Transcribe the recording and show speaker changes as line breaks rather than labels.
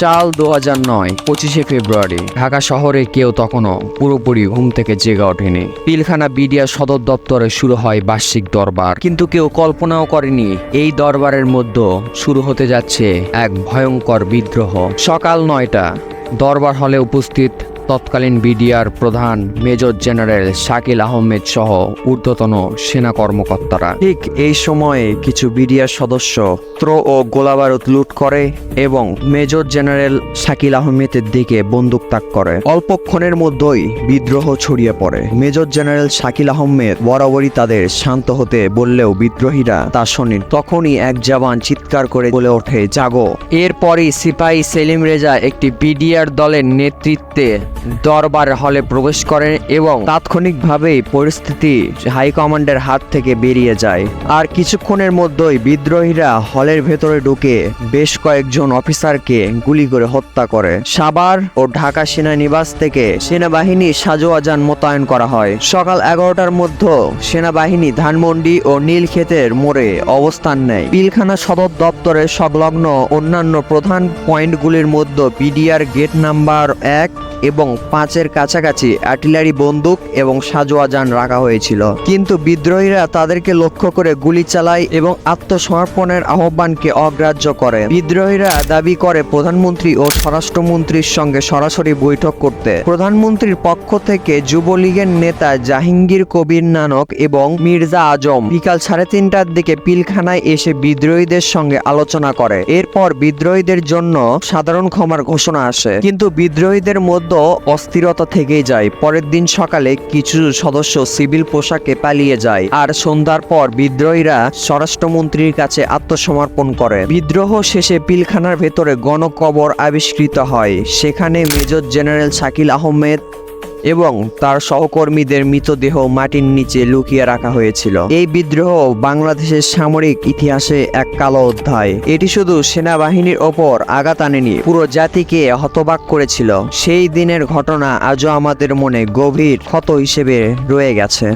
সাল দু হাজার নয়, পঁচিশে ফেব্রুয়ারি। ঢাকা শহরে কেউ তখনও পুরোপুরি ঘুম থেকে জেগে ওঠেনি। পিলখানা বিডিয়া সদর দপ্তরে শুরু হয় বার্ষিক দরবার। কিন্তু কেউ কল্পনাও করেনি, এই দরবারের মধ্যে শুরু হতে যাচ্ছে এক ভয়ঙ্কর বিদ্রোহ। সকাল নয়টা, দরবার হলে উপস্থিত তৎকালীন বিডিআর প্রধান মেজর জেনারেল শাকিল আহমেদ সহ ঊর্ধ্বতন সেনা কর্মকর্তারা। ঠিক এই সময়ে কিছু বিডিআর সদস্য অস্ত্র ও গোলাবারুদ লুট করে এবং মেজর জেনারেল শাকিল আহমেদের দিকে বন্দুক তাক করে। অল্পক্ষণের মধ্যেই বিদ্রোহ ছড়িয়ে পড়ে। মেজর জেনারেল শাকিল আহমেদ বরাবরই তাদের শান্ত হতে বললেও বিদ্রোহীরা তা শোনেন তখনই এক জওয়ান চিৎকার করে বলে ওঠে জাগো। এরপরই সিপাহী সেলিম রেজা একটি বিডিআর দলের নেতৃত্বে দরবার হলে প্রবেশ করেন এবং তাৎক্ষণিকভাবেই পরিস্থিতি হাইকমান্ডের হাত থেকে বেরিয়ে যায়। আর কিছুক্ষণের মধ্যেই বিদ্রোহীরা হলের ভেতরে ঢুকে বেশ কয়েকজন অফিসারকে গুলি করে হত্যা করে। সাবার ও ঢাকা সেনানিবাস থেকে সেনাবাহিনী সাজোয়াজান মোতায়েন করা হয়। সকাল এগারোটার মধ্যে সেনাবাহিনী ধানমন্ডি ও নীলক্ষেতের মোড়ে অবস্থান নেয়। পিলখানা সদর দপ্তরের সংলগ্ন অন্যান্য প্রধান পয়েন্টগুলির মধ্যে পিডিআর গেট নাম্বার এক এবং পাঁচের কাছাকাছি আর্টিলারি বন্দুক এবং সাজোয়া যান রাখা হয়েছিল। কিন্তু বিদ্রোহীরা তাদেরকে লক্ষ্য করে গুলি চালায় এবং আত্মসমর্পণের আহ্বানকে অগ্রাহ্য করে। বিদ্রোহীরা দাবি করে প্রধানমন্ত্রী ও স্বরাষ্ট্রমন্ত্রীর সঙ্গে সরাসরি বৈঠক করতে। প্রধানমন্ত্রীর পক্ষ থেকে যুবলীগের নেতা জাহাঙ্গীর কবির নানক এবং মির্জা আজম বিকাল সাড়ে তিনটার দিকে পিলখানায় এসে বিদ্রোহীদের সঙ্গে আলোচনা করে। এরপর বিদ্রোহীদের জন্য সাধারণ ক্ষমার ঘোষণা আসে। কিন্তু বিদ্রোহীদের মধ্যে অস্থিরতা থেকেই যায়। পরের দিন সকালে কিছু সদস্য সিভিল পোশাকে পালিয়ে যায় আর সন্ধ্যার পর বিদ্রোহীরা স্বরাষ্ট্রমন্ত্রীর কাছে আত্মসমর্পণ করে। বিদ্রোহ শেষে পিলখানার ভেতরে গণকবর আবিষ্কৃত হয়। সেখানে মেজর জেনারেল শাকিল আহমেদ এবং তার সহকর্মীদের মৃতদেহ মাটির নিচে লুকিয়ে রাখা হয়েছিল। এই বিদ্রোহ বাংলাদেশের সামরিক ইতিহাসে এক কালো অধ্যায়। এটি শুধু সেনাবাহিনীর ওপর আঘাত আনেনি, পুরো জাতিকে হতবাক করেছিল। সেই দিনের ঘটনা আজও আমাদের মনে গভীর ক্ষত হিসেবে রয়ে গেছে।